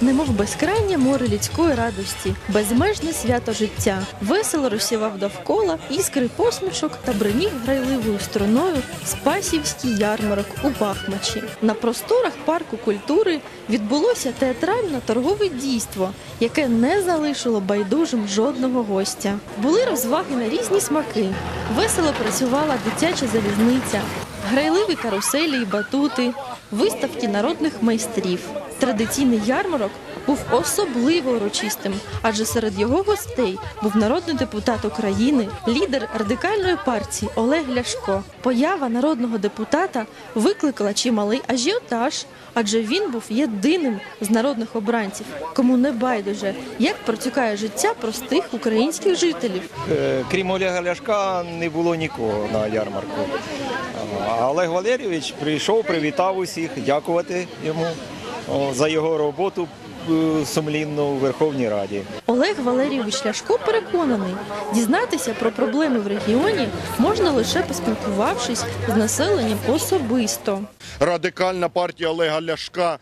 немов безкрайнє море людської радості, безмежне свято життя. Весело розсівав довкола іскри посмішок та бринів грайливою струною Спасівський ярмарок у Бахмачі. На просторах парку культури відбулося театрально-торгове дійство, яке не залишило байдужим жодного гостя. Були розваги на різні смаки. Весело працювала дитяча залізниця, грайливі каруселі і батути, виставки народних майстрів. Традиційний ярмарок був особливо урочистим, адже серед його гостей був народний депутат України, лідер радикальної партії Олег Ляшко. Поява народного депутата викликала чималий ажіотаж, адже він був єдиним з народних обранців, кому не байдуже, як протікає життя простих українських жителів. Е, Крім Олега Ляшка, не було нікого на ярмарку. Олег Валерійович прийшов, привітав усіх, дякувати йому за його роботу сумлінну у Верховній Раді. Олег Валерійович Ляшко переконаний, дізнатися про проблеми в регіоні можна лише поспілкувавшись з населенням особисто. Радикальна партія Олега Ляшка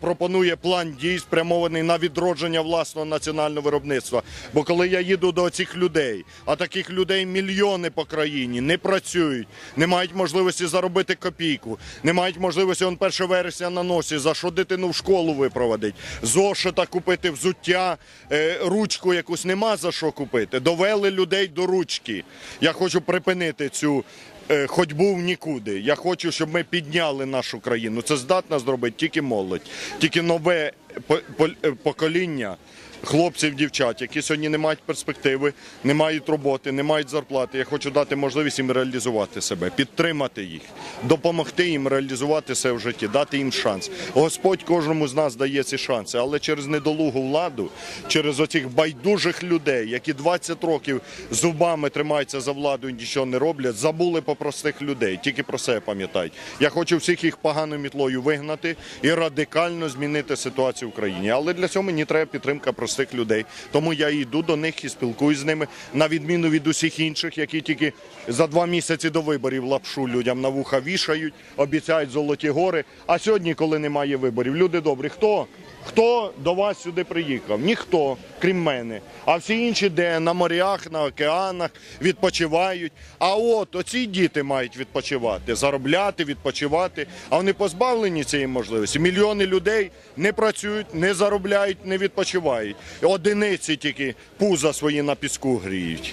пропонує план дій, спрямований на відродження власного національного виробництва. Бо коли я їду до цих людей, а таких людей мільйони по країні, не працюють, не мають можливості заробити копійку, не мають можливості он 1 вересня на носі, за що дитину в школу випроводить, зошита купити, взуття, е, ручку якусь нема за що купити. Довели людей до ручки. Я хочу припинити цю е, ходьбу в нікуди. Я хочу, щоб ми підняли нашу країну. Це здатна зробити тільки молодь, тільки нове покоління. Хлопців, дівчат, які сьогодні не мають перспективи, не мають роботи, не мають зарплати. Я хочу дати можливість їм реалізувати себе, підтримати їх, допомогти їм реалізувати себе в житті, дати їм шанс. Господь кожному з нас дає ці шанси, але через недолугу владу, через оцих байдужих людей, які 20 років зубами тримаються за владу і нічого не роблять, забули по простих людей, тільки про себе пам'ятають. Я хочу всіх їх поганою мітлою вигнати і радикально змінити ситуацію в Україні. Але для цього мені треба підтримка простих людей. Тому я йду до них і спілкуюсь з ними, на відміну від усіх інших, які тільки за два місяці до виборів лапшу людям на вуха вішають, обіцяють золоті гори. А сьогодні, коли немає виборів, люди добрі, хто? Хто до вас сюди приїхав? Ніхто, крім мене. А всі інші де на морях, на океанах відпочивають. А от оці діти мають відпочивати, заробляти, відпочивати. А вони позбавлені цієї можливості. Мільйони людей не працюють, не заробляють, не відпочивають. Одиниці тільки пуза свої на піску гріють.